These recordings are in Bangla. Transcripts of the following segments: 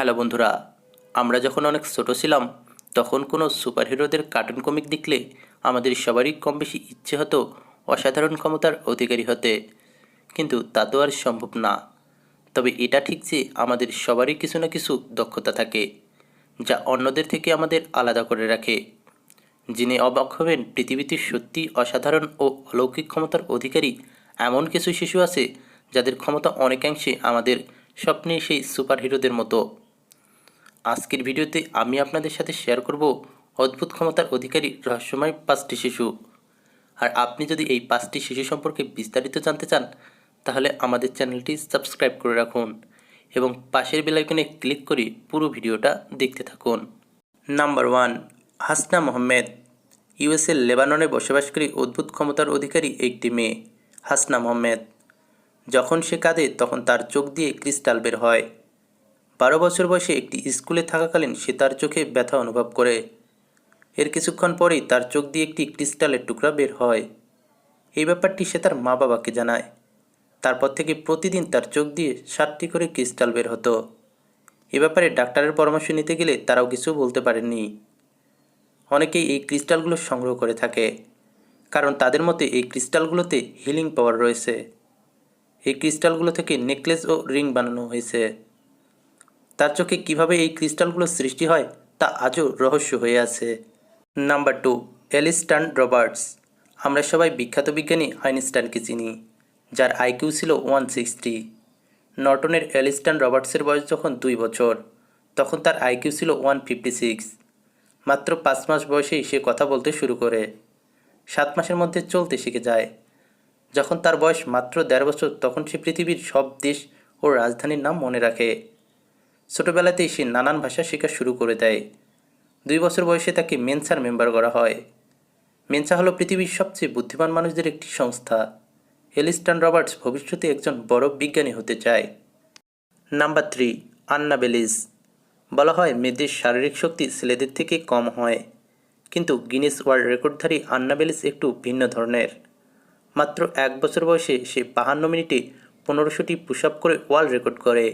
হ্যালো বন্ধুরা, আমরা যখন অনেক ছোট ছিলাম, তখন কোনো সুপারহিরোদের কার্টুন কমিক দেখলে আমাদের সবারই কম বেশি ইচ্ছে হতো অসাধারণ ক্ষমতার অধিকারী হতে। কিন্তু তা তো আর সম্ভব না। তবে এটা ঠিক যে আমাদের সবারই কিছু না কিছু দক্ষতা থাকে, যা অন্যদের থেকে আমাদের আলাদা করে রাখে। যিনি অবাক হবেন পৃথিবীতে সত্যি অসাধারণ ও অলৌকিক ক্ষমতার অধিকারী এমন কিছু শিশু আছে, যাদের ক্ষমতা অনেকাংশে আমাদের স্বপ্নে সেই সুপারহিরোদের মতো। আজকের ভিডিওতে আমি আপনাদের সাথে শেয়ার করব অদ্ভুত ক্ষমতার অধিকারী রহস্যময় পাঁচটি শিশু। আর আপনি যদি এই পাঁচটি শিশু সম্পর্কে বিস্তারিত জানতে চান, তাহলে আমাদের চ্যানেলটি সাবস্ক্রাইব করে রাখুন এবং পাশের বেলাইকনে ক্লিক করে পুরো ভিডিওটা দেখতে থাকুন। Number one Hasna Mohammed. USA লেবাননে বসবাসকারী অদ্ভুত ক্ষমতার অধিকারী একটি মেয়ে, হাসনা মোহাম্মেদ। যখন সে কাঁদে, তখন তার চোখ দিয়ে ক্রিস্টাল বের হয়। বারো বছর বয়সে একটি স্কুলে থাকাকালীন সে তার চোখে ব্যথা অনুভব করে। এর কিছুক্ষণ পরেই তার চোখ দিয়ে একটি ক্রিস্টালের টুকরা বের হয়। এই ব্যাপারটি সে তার মা বাবাকে জানায়। তারপর থেকে প্রতিদিন তার চোখ দিয়ে সাতটি করে ক্রিস্টাল বের হতো। এ ব্যাপারে ডাক্তারের পরামর্শ নিতে গেলে তারাও কিছু বলতে পারেননি। অনেকেই এই ক্রিস্টালগুলো সংগ্রহ করে থাকে, কারণ তাদের মতে এই ক্রিস্টালগুলোতে হিলিং পাওয়ার রয়েছে। এই ক্রিস্টালগুলো থেকে নেকলেস ও রিং বানানো হয়েছে। তার চোখে কীভাবে এই ক্রিস্টালগুলো সৃষ্টি হয় তা আজও রহস্য হয়ে আছে। Number two, Elistan Roberts. আমরা সবাই বিখ্যাত বিজ্ঞানী আইনস্টাইনকে চিনি, যার আইকিউ ছিল ওয়ান সিক্সটি। নর্টনের এলিস্টান রবার্টসের বয়স যখন দুই বছর, তখন তার আইকিউ ছিল ওয়ান ফিফটি সিক্স। মাত্র পাঁচ মাস বয়সেই সে কথা বলতে শুরু করে। সাত মাসের মধ্যে চলতে শিখে যায়। যখন তার বয়স মাত্র দেড় বছর, তখন সে পৃথিবীর সব দেশ ও রাজধানীর নাম মনে রাখে। ছোটোবেলাতেই সে নানান ভাষা শেখা শুরু করে দেয়। দুই বছর বয়সে তাকে মেনসার মেম্বার করা হয়। মেনসা হলো পৃথিবীর সবচেয়ে বুদ্ধিমান মানুষদের একটি সংস্থা। এলিস্টান রবার্টস ভবিষ্যতে একজন বড় বিজ্ঞানী হতে চায়। নাম্বার থ্রি, আন্না বেলিস বলা হয়, মেয়েদের শারীরিক শক্তি ছেলেদের থেকে কম হয়। কিন্তু গিনেস ওয়ার্ল্ড রেকর্ডধারী আন্না বেলিস একটু ভিন্ন ধরনের। মাত্র এক বছর বয়সে সে বাহান্ন মিনিটে পনেরোশোটি পুশ আপ করে ওয়ার্ল্ড রেকর্ড করে।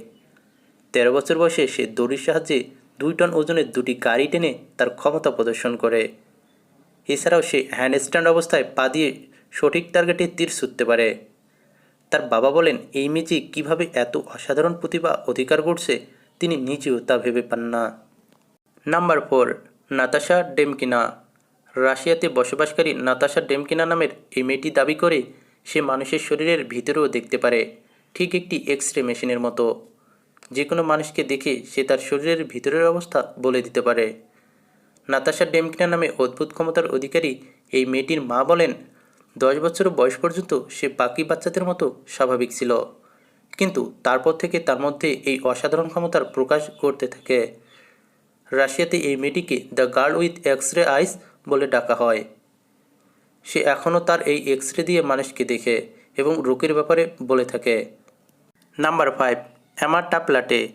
তেরো বছর বয়সে সে দড়ির সাহায্যে দুই টন ওজনের দুটি গাড়ি টেনে তার ক্ষমতা প্রদর্শন করে। এছাড়াও সে হ্যান্ডস্ট্যান্ড অবস্থায় পা দিয়ে সঠিক টার্গেটে তীর ছুটতে পারে। তার বাবা বলেন, এই মেয়েটি কীভাবে এত অসাধারণ প্রতিভা অধিকার করছে তিনি নিজেও তা ভেবে পান না। Number four, Natasha Demkina. রাশিয়াতে বসবাসকারী নাতাশা ডেমকিনা নামের এই মেয়েটি দাবি করে, সে মানুষের শরীরের ভিতরেও দেখতে পারে, ঠিক একটি এক্স রে মেশিনের মতো। যে কোনো মানুষকে দেখে সে তার শরীরের ভিতরের অবস্থা বলে দিতে পারে। নাতাশা ডেমকিনা নামে অদ্ভুত ক্ষমতার অধিকারী এই মেয়েটির মা বলেন, দশ বছর বয়স পর্যন্ত সে বাকি বাচ্চাদের মতো স্বাভাবিক ছিল। কিন্তু তারপর থেকে তার মধ্যে এই অসাধারণ ক্ষমতার প্রকাশ করতে থাকে। রাশিয়াতে এই মেয়েটিকে the girl with X ray আইস বলে ডাকা হয়। সে এখনও তার এই এক্স রে দিয়ে মানুষকে দেখে এবং রোগের ব্যাপারে বলে থাকে। নাম্বার ফাইভ অ্যামাটাপ্লাটে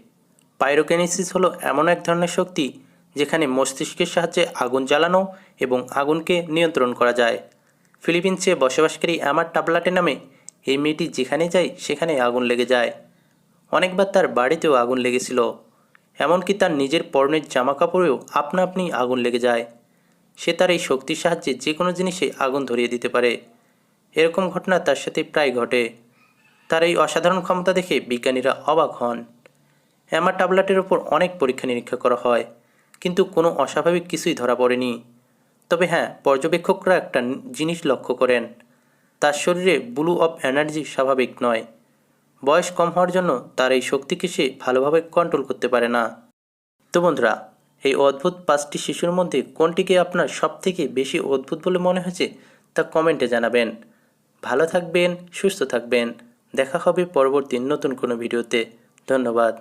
পাইরোকেনেসিস হলো এমন এক ধরনের শক্তি যেখানে মস্তিষ্কের সাহায্যে আগুন জ্বালানো এবং আগুনকে নিয়ন্ত্রণ করা যায়। ফিলিপিন্সে বসবাসকারী অ্যামার টাবলাটে নামে এই মেয়েটি যেখানে যায় সেখানে আগুন লেগে যায়। অনেকবার তার বাড়িতেও আগুন লেগেছিল। এমনকি তার নিজের পর্ণের জামা কাপড়েও আপনা আপনি আগুন লেগে যায়। সে তার এই শক্তির সাহায্যে যে কোনো জিনিসে আগুন ধরিয়ে দিতে পারে। এরকম ঘটনা তার সাথে প্রায় ঘটে। তার এই অসাধারণ ক্ষমতা দেখে বিজ্ঞানীরা অবাক হন। অ্যামা ট্যাবলেটের ওপর অনেক পরীক্ষা নিরীক্ষা করা হয়, কিন্তু কোনো অস্বাভাবিক কিছুই ধরা পড়েনি। তবে হ্যাঁ পর্যবেক্ষকরা একটা জিনিস লক্ষ্য করেন তার শরীরে ব্লু অফ এনার্জি স্বাভাবিক নয়। বয়স কম হওয়ার জন্য তার এই শক্তিকে সে ভালোভাবে কন্ট্রোল করতে পারে না। তো বন্ধুরা, এই অদ্ভুত পাঁচটি শিশুর মধ্যে কোনটিকে আপনার সবথেকে বেশি অদ্ভুত বলে মনে হয়েছে তা কমেন্টে জানাবেন। ভালো থাকবেন, সুস্থ থাকবেন। দেখা হবে পরবর্তী নতুন কোনো ভিডিওতে। ধন্যবাদ।